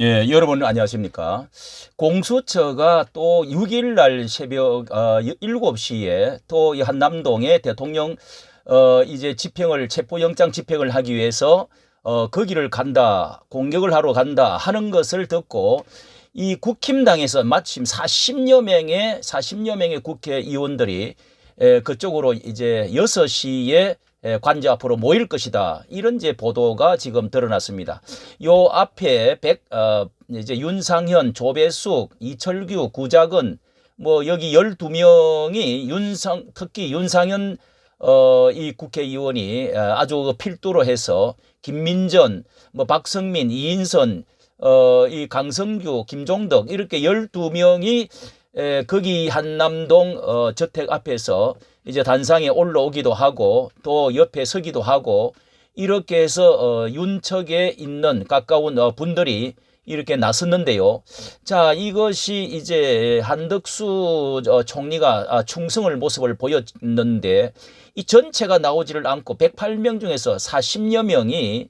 예, 여러분 안녕하십니까. 공수처가 또 6일 날 새벽 어, 7시에 또이 한남동에 대통령 어, 이제 집행을 체포영장 집행을 하기 위해서 어, 거기를 간다, 공격을 하러 간다 하는 것을 듣고 이 국힘당에서 마침 40여 명의 40여 명의 국회의원들이 에, 그쪽으로 이제 6시에 에, 관저 앞으로 모일 것이다. 이런 이제 보도가 지금 드러났습니다. 요 앞에 백, 어, 이제 윤상현, 조배숙, 이철규, 구자근 뭐 여기 12명이 윤상 특히 윤상현 어, 이 국회의원이 어, 아주 그 필두로 해서 김민전, 뭐 박성민, 이인선, 어, 이 강성규, 김종덕 이렇게 12명이 에, 거기 한남동 어, 저택 앞에서 이제 단상에 올라오기도 하고 또 옆에 서기도 하고 이렇게 해서 어, 윤척에 있는 가까운 어, 분들이 이렇게 나섰는데요. 자, 이것이 이제 한덕수 어, 총리가 아, 충성을 모습을 보였는데 이 전체가 나오지를 않고 108명 중에서 40여 명이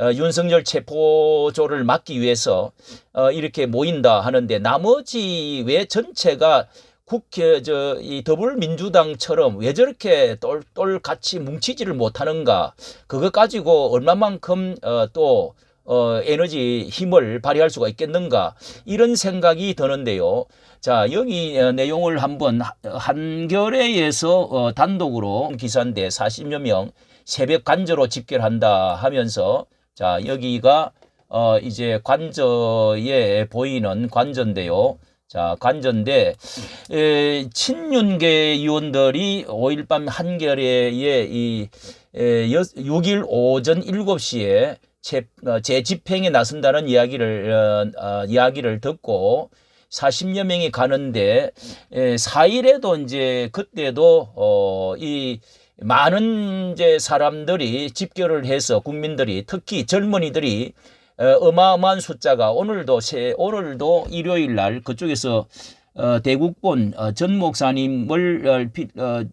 어, 윤석열 체포조를 막기 위해서 어, 이렇게 모인다 하는데 나머지 왜 전체가 국회 저 이 더불민주당처럼 왜 저렇게 똘똘 같이 뭉치지를 못하는가 그거 가지고 얼마만큼 어, 또 어, 에너지 힘을 발휘할 수가 있겠는가 이런 생각이 드는데요. 자 여기 어, 내용을 한번 하- 한겨레에서 어, 단독으로 기사인데 40여 명 새벽 관저로 집결한다 하면서 자 여기가 어, 이제 관저에 보이는 관저인데요. 자 관저인데 에, 친윤계 의원들이 5일 밤 한겨레에 이 에, 여, 6일 오전 7시에 재, 어, 재집행에 나선다는 이야기를 어, 어, 이야기를 듣고 40여 명이 가는데 에, 4일에도 이제 그때도 어, 이 많은 이제 사람들이 집결을 해서 국민들이 특히 젊은이들이 어, 어마어마한 숫자가 오늘도 세, 오늘도 일요일 날 그쪽에서 어, 대국본 어, 전 목사님을 어, 비- 어,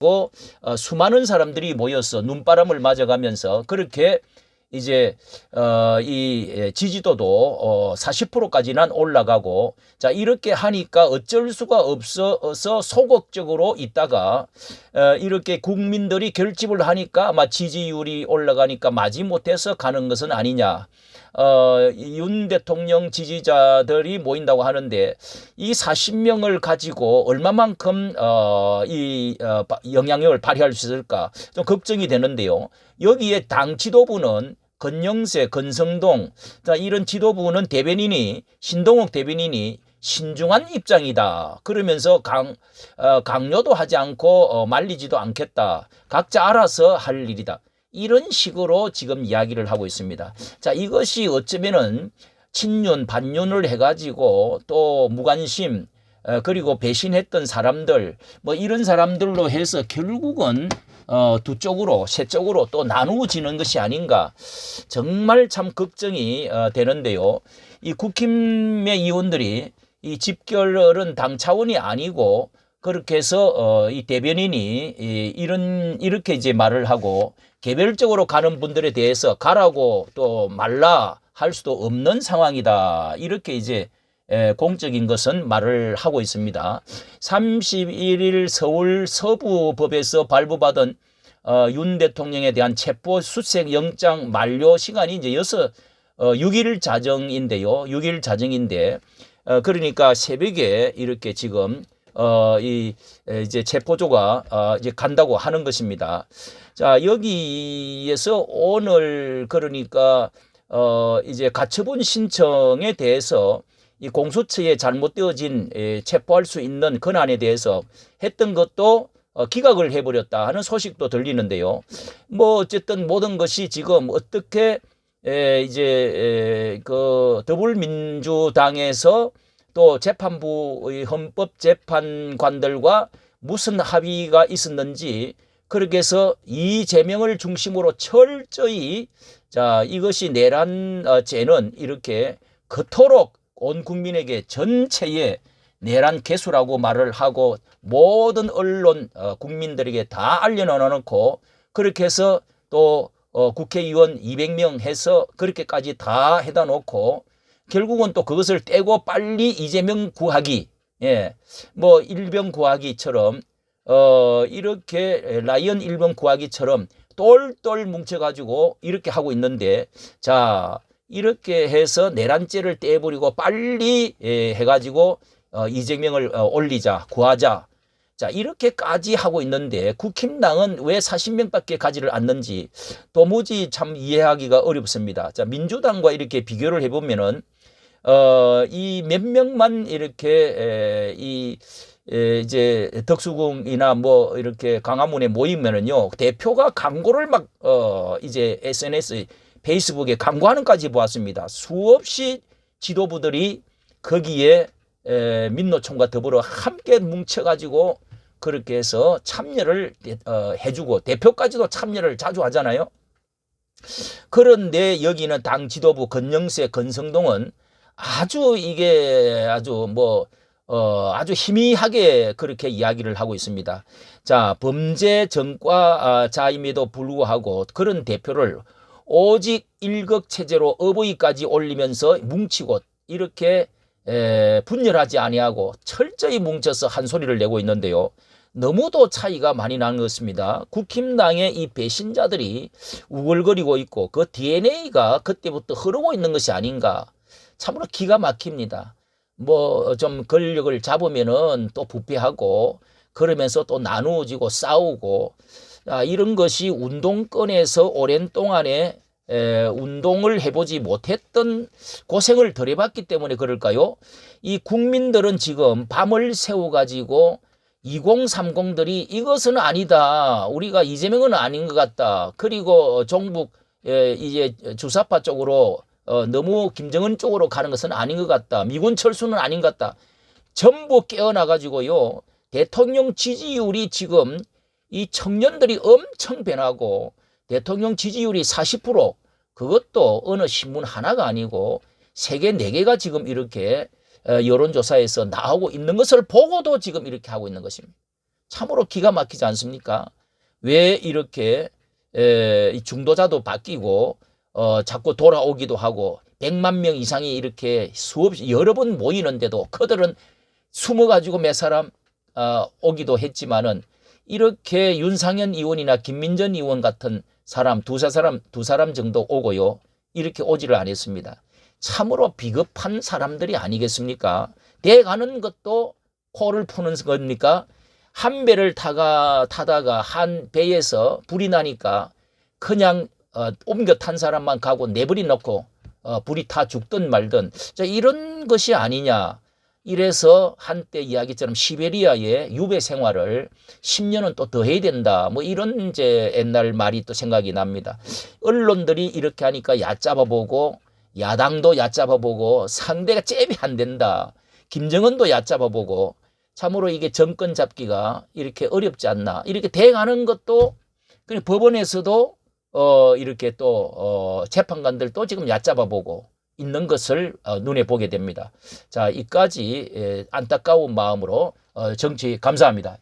고 어, 수많은 사람들이 모여서 눈바람을 맞아가면서 그렇게 이제 어, 이 지지도도 어, 40%까지는 올라가고 자 이렇게 하니까 어쩔 수가 없어서 소극적으로 있다가 어, 이렇게 국민들이 결집을 하니까 아마 지지율이 올라가니까 마지못해서 가는 것은 아니냐. 어, 이윤 대통령 지지자들이 모인다고 하는데 이 40명을 가지고 얼마만큼 어, 이 어, 바- 영향력을 발휘할 수 있을까 좀 걱정이 되는데요. 여기에 당 지도부는 건영세, 건성동 자 이런 지도부는 대변인이 신동욱 대변인이 신중한 입장이다. 그러면서 강 어, 강요도 하지 않고 어, 말리지도 않겠다. 각자 알아서 할 일이다. 이런 식으로 지금 이야기를 하고 있습니다. 자, 이것이 어쩌면은 친윤, 반윤을 해가지고 또 무관심, 어, 그리고 배신했던 사람들, 뭐 이런 사람들로 해서 결국은 어, 두 쪽으로, 세 쪽으로 또 나누어지는 것이 아닌가. 정말 참 걱정이 어, 되는데요. 이 국힘의 의원들이 이 집결은 당 차원이 아니고 그렇게 해서 어, 이 대변인이 이, 이런 이렇게 이제 말을 하고 개별적으로 가는 분들에 대해서 가라고 또 말라 할 수도 없는 상황이다. 이렇게 이제 에, 공적인 것은 말을 하고 있습니다. 31일 서울 서부법에서 발부받은 어, 윤 대통령에 대한 체포 수색 영장 만료 시간이 이제 여섯 어, 6일 자정인데요. 6일 자정인데 어, 그러니까 새벽에 이렇게 지금 어, 이 에, 이제 체포조가 어, 이제 간다고 하는 것입니다. 자, 여기에서 오늘 그러니까 어, 이제 가처분 신청에 대해서 이 공수처에 잘못되어진 에, 체포할 수 있는 권한에 대해서 했던 것도 어, 기각을 해버렸다 하는 소식도 들리는데요. 뭐 어쨌든 모든 것이 지금 어떻게 에, 이제 에, 그 더불민주당에서 또 재판부의 헌법재판관들과 무슨 합의가 있었는지 그렇게 해서 이재명을 중심으로 철저히 자 이것이 내란 어, 죄는 이렇게 그토록 온 국민에게 전체에 내란 개수라고 말을 하고 모든 언론 어, 국민들에게 다 알려놓고 그렇게 해서 또 어, 국회의원 200명 해서 그렇게까지 다 해다 놓고 결국은 또 그것을 떼고 빨리 이재명 구하기, 예, 뭐 일병 구하기처럼 어 이렇게 라이언 일병 구하기처럼 똘똘 뭉쳐가지고 이렇게 하고 있는데 자 이렇게 해서 내란죄를 떼버리고 빨리 예, 해가지고 어, 이재명을 어, 올리자 구하자 자 이렇게까지 하고 있는데 국힘당은 왜 40명밖에 가지를 않는지 도무지 참 이해하기가 어렵습니다. 자 민주당과 이렇게 비교를 해보면은 어, 이 몇 명만 이렇게 에, 이 에, 이제 덕수궁이나 뭐 이렇게 광화문에 모이면은요 대표가 광고를 막 어, 이제 SNS 페이스북에 광고하는까지 보았습니다. 수없이 지도부들이 거기에 에, 민노총과 더불어 함께 뭉쳐가지고 그렇게 해서 참여를 어, 해주고 대표까지도 참여를 자주 하잖아요. 그런데 여기는 당 지도부 건영세 건성동은 아주 이게 아주 뭐 어, 아주 희미하게 그렇게 이야기를 하고 있습니다. 자, 범죄 전과 아, 자임에도 불구하고 그런 대표를 오직 일극 체제로 어버이까지 올리면서 뭉치고 이렇게 에, 분열하지 아니하고 철저히 뭉쳐서 한 소리를 내고 있는데요. 너무도 차이가 많이 나는 것 같습니다. 국힘당의 이 배신자들이 우글거리고 있고 그 DNA가 그때부터 흐르고 있는 것이 아닌가. 참으로 기가 막힙니다. 뭐 좀 권력을 잡으면은 또 부패하고 그러면서 또 나누어지고 싸우고 아, 이런 것이 운동권에서 오랜 동안에 에, 운동을 해보지 못했던 고생을 덜 해봤기 때문에 그럴까요? 이 국민들은 지금 밤을 새워가지고 2030들이 이것은 아니다. 우리가 이재명은 아닌 것 같다. 그리고 종북 에, 이제 주사파 쪽으로 어, 너무 김정은 쪽으로 가는 것은 아닌 것 같다. 미군 철수는 아닌 것 같다. 전부 깨어나가지고요. 대통령 지지율이 지금 이 청년들이 엄청 변하고 대통령 지지율이 40% 그것도 어느 신문 하나가 아니고 세계 네 개가 지금 이렇게 어, 여론조사에서 나오고 있는 것을 보고도 지금 이렇게 하고 있는 것입니다. 참으로 기가 막히지 않습니까? 왜 이렇게 중도자도 바뀌고 어, 자꾸 돌아오기도 하고 100만 명 이상이 이렇게 수없이 여러 번 모이는데도 그들은 숨어가지고 몇 사람 어, 오기도 했지만은 이렇게 윤상현 의원이나 김민전 의원 같은 사람 두세 사람 두 사람 정도 오고요 이렇게 오지를 않았습니다. 참으로 비겁한 사람들이 아니겠습니까? 대가는 것도 코를 푸는 겁니까? 한 배를 타가 타다가 한 배에서 불이 나니까 그냥 어, 옮겨 탄 사람만 가고 내버리 놓고 어, 불이 타 죽든 말든 자, 이런 것이 아니냐. 이래서 한때 이야기처럼 시베리아의 유배 생활을 10년은 또 더 해야 된다. 뭐 이런 이제 옛날 말이 또 생각이 납니다. 언론들이 이렇게 하니까 얕잡아 보고 야당도 얕잡아 보고 상대가 잽이 안 된다. 김정은도 얕잡아 보고 참으로 이게 정권 잡기가 이렇게 어렵지 않나. 이렇게 대응하는 것도 그냥 법원에서도 어 이렇게 또 어, 재판관들도 지금 얕잡아 보고 있는 것을 어, 눈에 보게 됩니다. 자, 이까지 에, 안타까운 마음으로 어, 정치 감사합니다.